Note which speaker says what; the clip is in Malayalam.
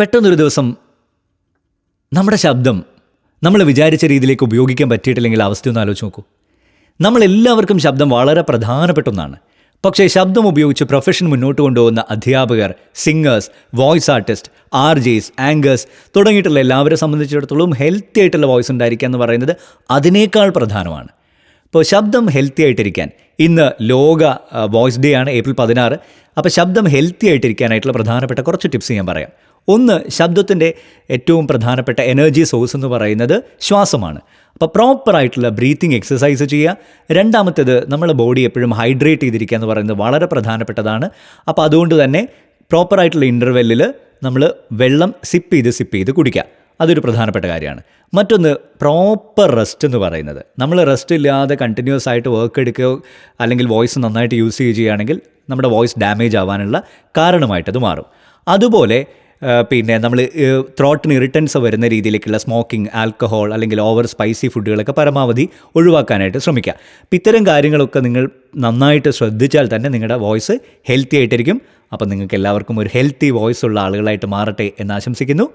Speaker 1: പെട്ടെന്നൊരു ദിവസം നമ്മുടെ ശബ്ദം നമ്മൾ വിചാരിച്ച രീതിയിലേക്ക് ഉപയോഗിക്കാൻ പറ്റിയിട്ടില്ലെങ്കിൽ അവസ്ഥയൊന്ന് ആലോചിച്ച് നോക്കൂ. നമ്മളെല്ലാവർക്കും ശബ്ദം വളരെ പ്രധാനപ്പെട്ട ഒന്നാണ് പക്ഷേ ശബ്ദം ഉപയോഗിച്ച് പ്രൊഫഷൻ മുന്നോട്ട് കൊണ്ടുപോകുന്ന അധ്യാപകർ singers voice artist RJs anchors തുടങ്ങിയിട്ടുള്ള എല്ലാവരെ സംബന്ധിച്ചിടത്തോളം ഹെൽത്തി ആയിട്ടുള്ള വോയിസ് ഉണ്ടായിരിക്കുക എന്ന് പറയുന്നത് അതിനേക്കാൾ പ്രധാനമാണ്. ഇപ്പോൾ ശബ്ദം ഹെൽത്തി ആയിട്ടിരിക്കാൻ. ഇന്ന് ലോക വോയിസ് ഡേ ആണ് ഏപ്രിൽ പതിനാറ്. അപ്പോൾ ശബ്ദം ഹെൽത്തി ആയിട്ടിരിക്കാനായിട്ടുള്ള പ്രധാനപ്പെട്ട കുറച്ച് ടിപ്സ് ഞാൻ പറയാം. ഒന്ന് ശബ്ദത്തിന്റെ ഏറ്റവും പ്രധാനപ്പെട്ട എനർജി സോഴ്സ് എന്ന് പറയുന്നത് ശ്വാസമാണ്. അപ്പോൾ പ്രോപ്പറായിട്ടുള്ള ബ്രീത്തിങ് എക്സസൈസ് ചെയ്യുക. രണ്ടാമത്തേത് നമ്മുടെ ബോഡി എപ്പോഴും ഹൈഡ്രേറ്റ് ചെയ്തിരിക്കുക എന്ന് പറയുന്നത് വളരെ പ്രധാനപ്പെട്ടതാണ്. അപ്പോൾ അതുകൊണ്ട് തന്നെ പ്രോപ്പറായിട്ടുള്ള ഇന്റർവെല്ലിൽ നമ്മൾ വെള്ളം സിപ്പ് ചെയ്ത് സിപ്പ് ചെയ്ത് കുടിക്കുക. അതൊരു പ്രധാനപ്പെട്ട കാര്യമാണ്. മറ്റൊന്ന് പ്രോപ്പർ റെസ്റ്റ് എന്ന് പറയുന്നത്. നമ്മൾ റെസ്റ്റ് ഇല്ലാതെ കണ്ടിന്യൂസ് ആയിട്ട് വർക്ക് എടുക്കുകയോ അല്ലെങ്കിൽ വോയിസ് നന്നായിട്ട് യൂസ് ചെയ്യുകയാണെങ്കിൽ നമ്മുടെ വോയിസ് ഡാമേജ് ആവാനുള്ള കാരണമായിട്ട് അത് മാറും. അതുപോലെ പിന്നെ നമ്മൾ ത്രോട്ടിന് ഇറിറ്റൻസ് വരുന്ന രീതിയിലേക്കുള്ള സ്മോക്കിംഗ് ആൽക്കഹോൾ അല്ലെങ്കിൽ ഓവർ സ്പൈസി ഫുഡുകളൊക്കെ പരമാവധി ഒഴിവാക്കാനായിട്ട് ശ്രമിക്കുക. അപ്പം ഇത്തരം കാര്യങ്ങളൊക്കെ നിങ്ങൾ നന്നായിട്ട് ശ്രദ്ധിച്ചാൽ തന്നെ നിങ്ങളുടെ വോയിസ് ഹെൽത്തി ആയിട്ടിരിക്കും. അപ്പം നിങ്ങൾക്ക് എല്ലാവർക്കും ഒരു ഹെൽത്തി വോയിസ് ഉള്ള ആളുകളായിട്ട് മാറട്ടെ എന്ന് ആശംസിക്കുന്നു.